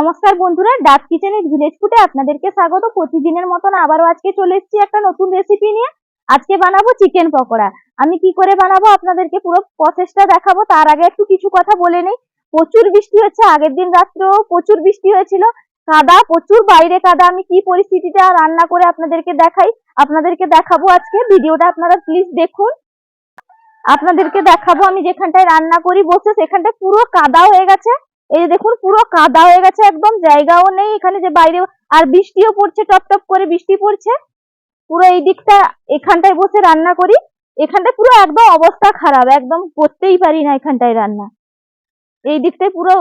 নমস্কার বন্ধুরা ডাক কিচেনের ভিলেজ ফুডে আপনাদেরকে স্বাগত। প্রতিদিনের মতন আবারও আজকে চলে এসেছি একটা নতুন রেসিপি নিয়ে। আজকে বানাবো চিকেন পকোড়া। আমি কি করে বানাবো আপনাদেরকে পুরো প্রসেসটা দেখাবো, তার আগে একটু কিছু কথা বলে নেই। প্রচুর বৃষ্টি হচ্ছে, আগের দিন রাত্রেও প্রচুর বৃষ্টি হয়েছিল। কাদা, প্রচুর বাইরে কাদা। আমি কি পরিস্থিতিটা রান্না করে আপনাদেরকে দেখাই, আপনাদেরকে দেখাবো আজকে। ভিডিওটা আপনারা প্লিজ দেখুন। আপনাদেরকে দেখাবো, আমি যেখানটায় রান্না করি, বসে সেখানটায় পুরো কাদা হয়ে গেছে। এই দেখুন, পুরো কাদা হয়ে গেছে একদম, জায়গাও নেই এখানে যে বাইরে, আর বৃষ্টিও পড়ছে, টপ টপ করে বৃষ্টি পড়ছে। পুরো এই দিকটা, এখানটায় বসে রান্না করি। এখানটায় পুরো একদম অবস্থা খারাপ, একদম করতেই পারি না এখানটায় রান্না। এই দিকটায় পুরো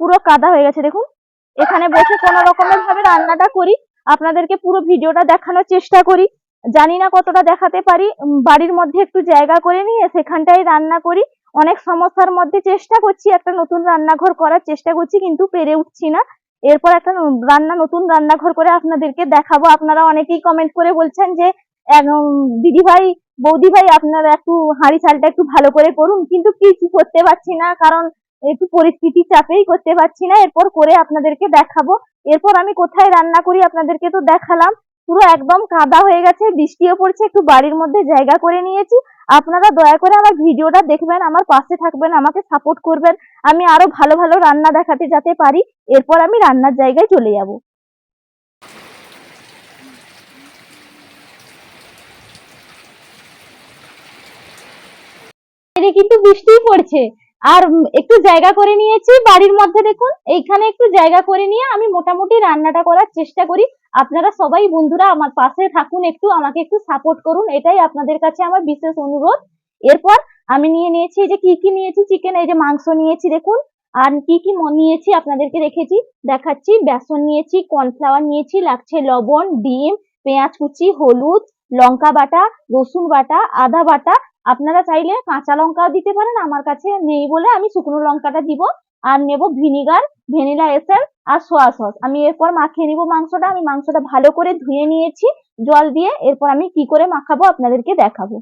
পুরো কাদা হয়ে গেছে, দেখুন। এখানে বসে কোনো রকমের ভাবে রান্নাটা করি। আপনাদেরকে পুরো ভিডিওটা দেখানোর চেষ্টা করি। জানি না কতটা দেখাতে পারি। বাড়ির মধ্যে একটু জায়গা করে নিয়ে সেখানটায় রান্না করি। অনেক সমস্যার মধ্যে চেষ্টা করছি একটা নতুন রান্নাঘর করার চেষ্টা করছি, কিন্তু পেরে উঠছি না। এরপর একটা রান্না, নতুন রান্নাঘর করে আপনাদেরকে দেখাবো। আপনারা অনেকেই কমেন্ট করে বলছেন যে দিদি ভাই বৌদি ভাই আপনারা একটু হাঁড়ি চালটা একটু ভালো করে করুন। কিন্তু কিছু করতে পারছি না, কারণ একটু পরিস্থিতি চাপেই করতে পারছি না। এরপর করে আপনাদেরকে দেখাবো। এরপর আমি কোথায় রান্না করি আপনাদেরকে তো দেখালাম। পুরো একদম কাদা হয়ে গেছে, বৃষ্টিও পড়ছে, একটু বাড়ির মধ্যে জায়গা করে নিয়েছি। আপনারা দয়া করে আমার ভিডিওটা দেখবেন, আমার পাশে থাকবেন, আমাকে সাপোর্ট করবেন। আমি আরও ভালো ভালো রান্না দেখাতে যাতে পারি, এরপর আমি রান্নার জায়গায় চলে যাব। কিন্তু বৃষ্টিই পড়ছে। আর একটু জায়গা করে নিয়েছি বাড়ির মধ্যে, দেখুন। এইখানে একটু জায়গা করে নিয়ে আমি মোটামুটি রান্নাটা করার চেষ্টা করি। আপনারা সবাই বন্ধুরা আমার পাশে থাকুন, একটু আমাকে একটু সাপোর্ট করুন, এটাই আপনাদের কাছে আমার বিশেষ অনুরোধ। এরপর আমি নিয়ে নিয়েছি যে কি কি নিয়েছি চিকেন এই যে মাংস নিয়েছি, দেখুন। আর কি কি নিয়েছি আপনাদেরকে রেখেছি, দেখাচ্ছি। বেসন নিয়েছি কর্নফ্লাওয়ার নিয়েছি, লাগছে লবণ, ডিম, পেঁয়াজ কুচি, হলুদ, লঙ্কা বাটা, রসুন বাটা, আদা বাটা। আপনারা চাইলে কাঁচা লঙ্কাও দিতে পারেন, আমার কাছে নেই বলে আমি শুকনো লঙ্কাটা দিব। আর নেব ভিনিগার, ভ্যানিলা এসেন্স আর সোয়া সস। আমি এরপর মাখিয়ে নিব মাংসটা, আমি মাংসটা ভালো করে ধুয়ে নিয়েছি, জল দিয়ে। এরপর আমি কি করে মাখাবো আপনাদেরকে দেখাবো।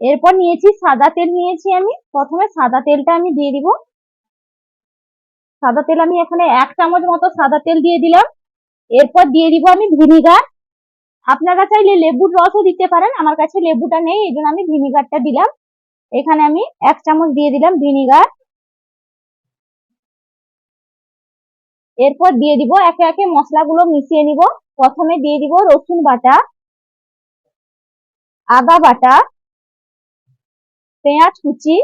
এরপর নিয়েছি সাদা তেল নিয়েছি আমি। প্রথমে সাদা তেলটা আমি দিয়ে দিব। সাদা তেল আমি এখানে এক চামচ মতো সাদা তেল দিয়ে দিলাম। এরপর দিয়ে দিব আমি ভিনিগার। আপনারা চাইলে লেবুর রসও দিতে পারেন, আমার কাছে লেবুটা নেই, এই আমি ভিনিগারটা দিলাম। এখানে আমি এক চামচ দিয়ে দিলাম ভিনিগার। এরপর দিয়ে দিব একে একে মশলাগুলো মিশিয়ে নিব। প্রথমে দিয়ে দিব রসুন বাটা, আদা বাটা, পেঁয়াজ কুচি,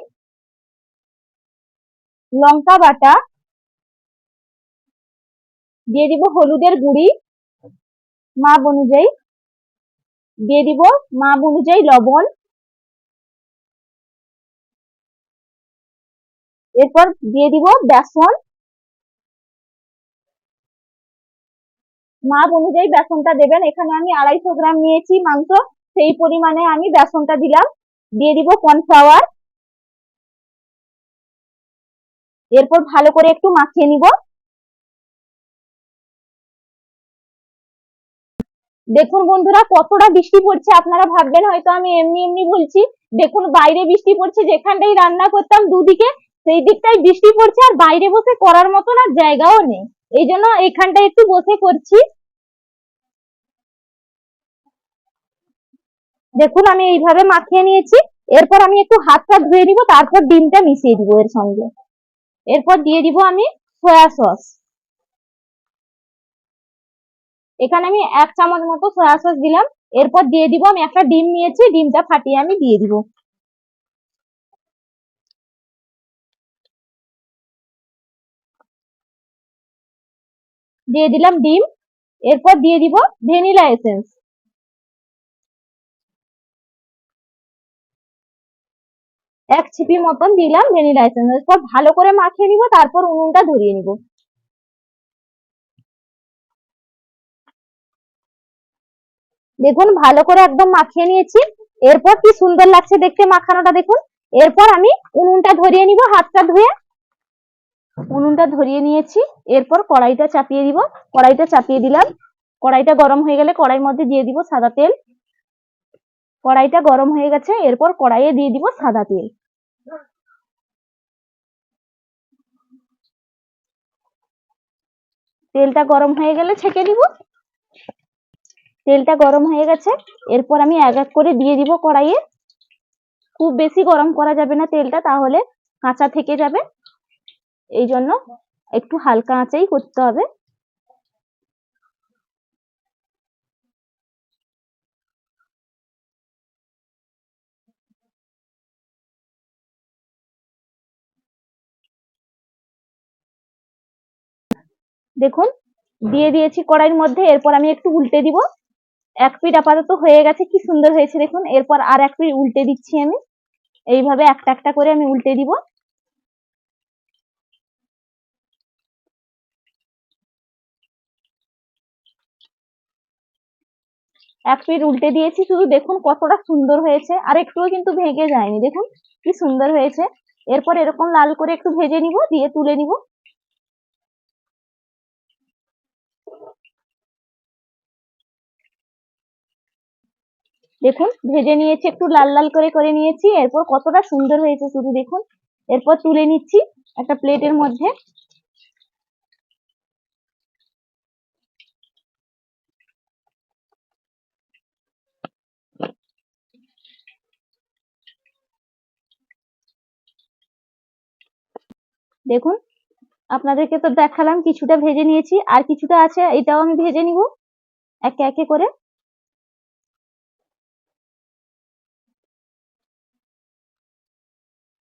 লঙ্কা বাটা, দিয়ে দিব হলুদের গুঁড়ি মাপ অনুযায়ী, দিয়ে দিব মাপ অনুযায়ী লবণ। এরপর দিয়ে দিব বেসন। মাপ অনুযায়ী বেসনটা দেবেন। এখানে আমি আড়াইশো গ্রাম নিয়েছি মাংস। সেই পরিমাণে আমি বেসনটা দিলাম। দিয়ে দিব কর্নফ্লাওয়ার। এরপর ভালো করে একটু মাখিয়ে নিব। দেখুন বন্ধুরা, কতটা বৃষ্টি পড়ছে আপনারা ভাববেন, হয়তো আমি এমনি এমনি বলছি। দেখুন, বাইরে বৃষ্টি পড়ছে, যেখানটাই রান্না করতাম দুদিকে, সেই দিকটাই বৃষ্টি পড়ছে, আর বাইরে বসে করার মতন আর জায়গাও নেই। এই জন্য এখানটায় একটু বসে করছি দেখুন, আমি এইভাবে মাখিয়ে নিয়েছি। এরপর আমি একটু হাতটা ধুয়ে নিব, তারপর ডিমটা মিশিয়ে দিব এর সঙ্গে। এরপর দিয়ে দিব আমি সয়া সস এখানে আমি এক চামচ মতো সয়া সস দিলাম। এরপর দিয়ে দিব আমি একটা ডিম নিয়েছি, ডিমটা ফাটিয়ে আমি দিয়ে দিব। দিয়ে দিলাম ডিম, এরপর দিয়ে দিব ভ্যানিলা এসেন্স। এক ছিপি মতন দিলাম ভ্যানিলা এসেন্স। এরপর ভালো করে মাখিয়ে নিব, তারপর উনুনটা ধরিয়ে নিব। দেখুন, ভালো করে একদম মাখিয়ে নিয়েছি। এরপর কি সুন্দর লাগছে দেখতে মাখানোটা, দেখুন। এরপর আমি উনুনটা ধরিয়ে নিব, হাতটা ধুয়ে। উনুনটা ধরিয়ে নিয়েছি, এরপর কড়াইটা চাপিয়ে দিব। কড়াইটা চাপিয়ে দিলাম। কড়াইটা গরম হয়ে গেলে কড়াইয়ের মধ্যে দিয়ে দিব সাদা তেল। কড়াইটা গরম হয়ে গেছে, এরপর কড়াইয়ে দিয়ে দিব সাদা তেল। তেলটা গরম হয়ে গেলে ছেঁকে দিব। তেলটা গরম হয়ে গেছে, এরপর আমি এক এক করে দিয়ে দিব কড়াইয়ে। খুব বেশি গরম করা যাবে না তেলটা, তাহলে কাঁচা থেকে যাবে। এই জন্য একটু হালকা আঁচেই করতে হবে। দেখুন, দিয়ে দিয়েছি কড়াইয়ের মধ্যে, এরপর আমি একটু উল্টে দিব। এক পিঠ আপাতত হয়ে গেছে, কি সুন্দর হয়েছে দেখুন। এরপর আর এক পিঠ উল্টে দিচ্ছি আমি। এইভাবে একটা একটা করে আমি উল্টে দিব। এক পিঠ উল্টে দিয়েছি, শুধু দেখুন কতটা সুন্দর হয়েছে। আর একটুও কিন্তু ভেঙে যায়নি, দেখুন কি সুন্দর হয়েছে। এরপর এরকম লাল করে একটু ভেজে নিব, দিয়ে তুলে নিব। দেখুন, ভেজে নিয়েছি, একটু লাল লাল করে করে নিয়েছি। এরপর কতটা সুন্দর হয়েছে শুধু দেখুন। এরপর তুলে নিচ্ছি একটা প্লেটের মধ্যে। দেখুন, আপনাদেরকে তো দেখালাম, কিছুটা ভেজে নিয়েছি। আর কিছুটা আছে, এটাও আমি ভেজে নিব। একে একে করে।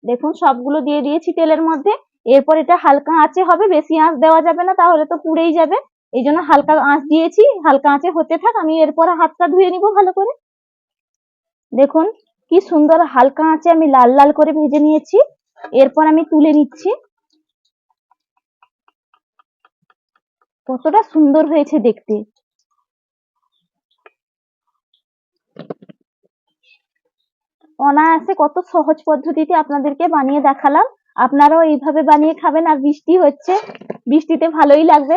দেখুন, সবগুলো দিয়ে দিয়েছি তেলের মধ্যে। এরপর এটা হালকা আঁচে হবে, বেশি আঁচ দেওয়া যাবে না, তাহলে তো পুড়েই যাবে। এই জন্য হালকা আঁচ দিয়েছি, হালকা আঁচে হতে থাক, আমি এরপর হাতটা ধুয়ে নিব ভালো করে। দেখুন, কি সুন্দর হালকা আঁচে আমি লাল লাল করে ভেজে নিয়েছি। এরপর আমি তুলে নিচ্ছি। কতটা সুন্দর হয়েছে দেখতে। অনায়াসে কত সহজ পদ্ধতিতে আপনাদেরকে বানিয়ে দেখালাম। আপনারাও এইভাবে বানিয়ে খাবেন আর বৃষ্টি হচ্ছে। বৃষ্টিতে ভালোই লাগবে।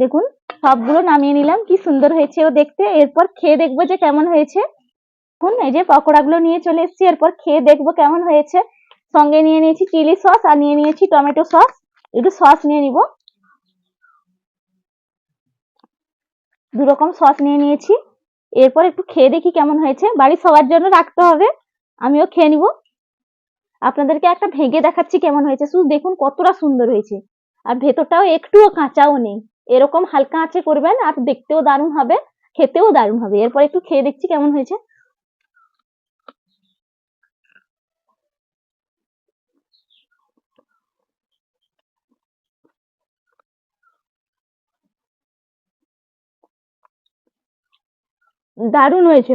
দেখুন, সবগুলো নামিয়ে নিলাম। কি সুন্দর হয়েছে ও দেখতে। এরপর খেয়ে দেখব যে কেমন হয়েছে। দেখুন, এই যে পকোড়াগুলো নিয়ে চলে এসেছি। এরপর খেয়ে দেখব কেমন হয়েছে। সঙ্গে নিয়ে নিয়েছি চিলি সস আর নিয়ে নিয়েছি টমেটো সস একটু সস নিয়ে নিব। দু রকম সস নিয়ে নিয়েছি। এরপর একটু খেয়ে দেখি কেমন হয়েছে। বাড়ির সবার জন্য রাখতে হবে। আমিও খেয়ে নিব। আপনাদেরকে একটা ভেঙে দেখাচ্ছি কেমন হয়েছে। শুধু দেখুন কতটা সুন্দর হয়েছে। আর ভেতরটাও একটুও কাঁচাও নেই। এরকম হালকা আঁচে করবেন আর দেখতেও দারুণ হবে, খেতেও দারুণ হবে। এরপর একটু খেয়ে দেখছি কেমন হয়েছে। দারুণ হয়েছে।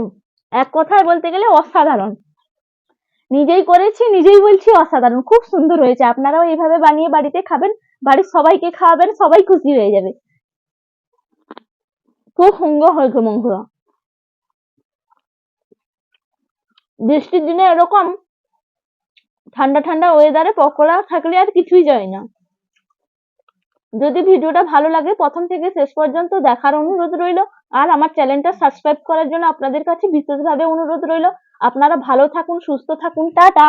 এক কথায় বলতে গেলে অসাধারণ। নিজেই করেছি, নিজেই বলছি অসাধারণ। খুব সুন্দর হয়েছে। আপনারাও এইভাবে বানিয়ে বাড়িতে খাবেন, বাড়ির সবাইকে খাওয়াবেন, সবাই খুশি হয়ে যাবে। খুব সুন্দর হয়েছে বন্ধুরা বৃষ্টির দিনে এরকম ঠান্ডা ঠান্ডা ওয়েদারে পকোড়া থাকলে আর কিছুই যায় না। যদি ভিডিওটা ভালো লাগে, প্রথম থেকে শেষ পর্যন্ত দেখার অনুরোধ রইল। আর আমার চ্যানেলটা সাবস্ক্রাইব করার জন্য আপনাদের কাছে বিশেষভাবে অনুরোধ রইল। আপনারা ভালো থাকুন, সুস্থ থাকুন। টাটা!